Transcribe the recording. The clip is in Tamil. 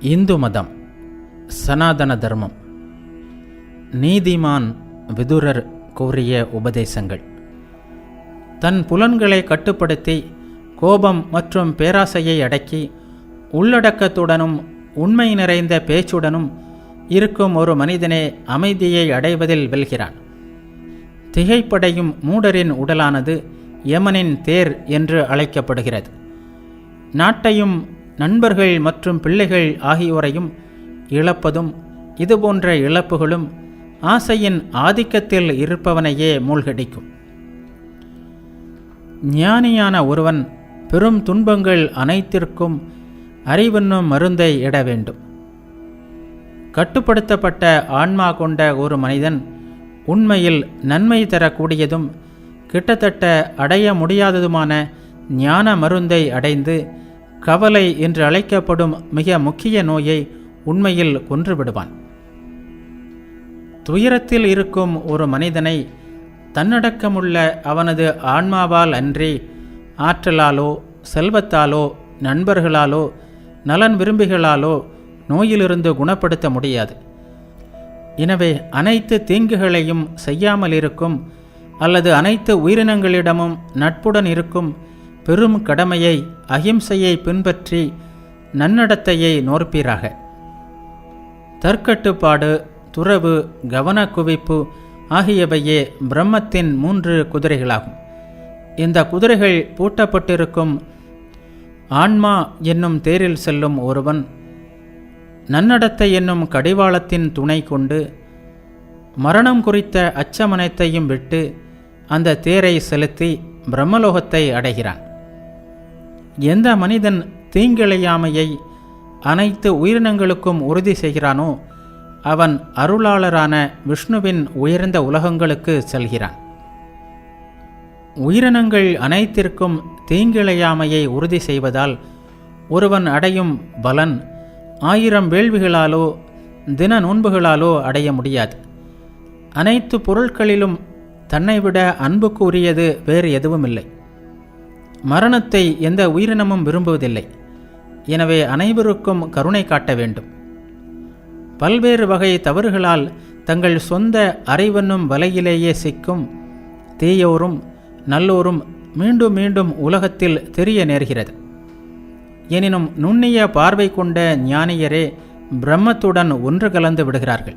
இந்து மதம் சனாதன தர்மம். நீதிமான் விதுரர் கூறிய உபதேசங்கள். தன் புலன்களை கட்டுப்படுத்தி கோபம் மற்றும் பேராசையை அடக்கி உள்ளடக்கத்துடனும் உண்மை நிறைந்த பேச்சுடனும் இருக்கும் ஒரு மனிதனே அமைதியை அடைவதில் வெல்கிறான். திகைப்படையும் மூடரின் உடலானது யமனின் தேர் என்று அழைக்கப்படுகிறது. நாட்டையும் நண்பர்கள் மற்றும் பிள்ளைகள் ஆகியோரையும் இழப்பதும் இதுபோன்ற இழப்புகளும் ஆசையின் ஆதிக்கத்தில் இருப்பவனையே மூழ்கடிக்கும். ஞானியான ஒருவன் பெரும் துன்பங்கள் அனைத்திற்கும் அறிவென்னும் மருந்தை இட வேண்டும். கட்டுப்படுத்தப்பட்ட ஆன்மா கொண்ட ஒரு மனிதன் உண்மையில் நன்மை தரக்கூடியதும் கிட்டத்தட்ட அடைய முடியாததுமான ஞான மருந்தை அடைந்து கவலை என்று அழைக்கப்படும் மிக முக்கிய நோயை உண்மையில் கொன்றுவிடுவான். துயரத்தில் இருக்கும் ஒரு மனிதனை தன்னடக்கமுள்ள அவனது ஆன்மாவால் அன்றி ஆற்றலாலோ செல்வத்தாலோ நண்பர்களாலோ நலன் விரும்பிகளாலோ நோயிலிருந்து குணப்படுத்த முடியாது. எனவே அனைத்து தீங்குகளையும் செய்யாமல் இருக்கும் அல்லது அனைத்து உயிரினங்களிடமும் நட்புடன் இருக்கும் பெரும் கடமையை அகிம்சையை பின்பற்றி நன்னடத்தையை நோற்பீராக தற்கட்டுப்பாடு துறவு கவனக்குவிப்பு ஆகியவையே பிரம்மத்தின் மூன்று குதிரைகளாகும். இந்த குதிரைகள் பூட்டப்பட்டிருக்கும் ஆன்மா என்னும் தேரில் செல்லும் ஒருவன் நன்னடத்தை என்னும் கடிவாளத்தின் துணை கொண்டு மரணம் குறித்த அச்சமனத்தையும் விட்டு அந்த தேரை செலுத்தி பிரம்மலோகத்தை அடைகிறான். எந்த மனிதன் தீங்கிழையாமையை அனைத்து உயிரினங்களுக்கும் உறுதி செய்கிறானோ அவன் அருளாளரான விஷ்ணுவின் உயர்ந்த உலகங்களுக்கு செல்கிறான். உயிரினங்கள் அனைத்திற்கும் தீங்கிழையாமையை உறுதி செய்வதால் ஒருவன் அடையும் பலன் ஆயிரம் வேள்விகளாலோ தின நோன்புகளாலோ அடைய முடியாது. அனைத்து பொருட்களிலும் தன்னை விட அன்புக்கு உரியது வேறு எதுவுமில்லை. மரணத்தை எந்த உயிரினமும் விரும்புவதில்லை. எனவே அனைவருக்கும் கருணை காட்ட வேண்டும். பல்வேறு வகை தவறுகளால் தங்கள் சொந்த அறைவனும் வலையிலேயே சிக்கும் தீயோரும் நல்லோரும் மீண்டும் மீண்டும் உலகத்தில் தெரிய நேர்கிறது. எனினும் நுண்ணிய பார்வை கொண்ட ஞானியரே பிரம்மத்துடன் ஒன்று கலந்து விடுகிறார்கள்.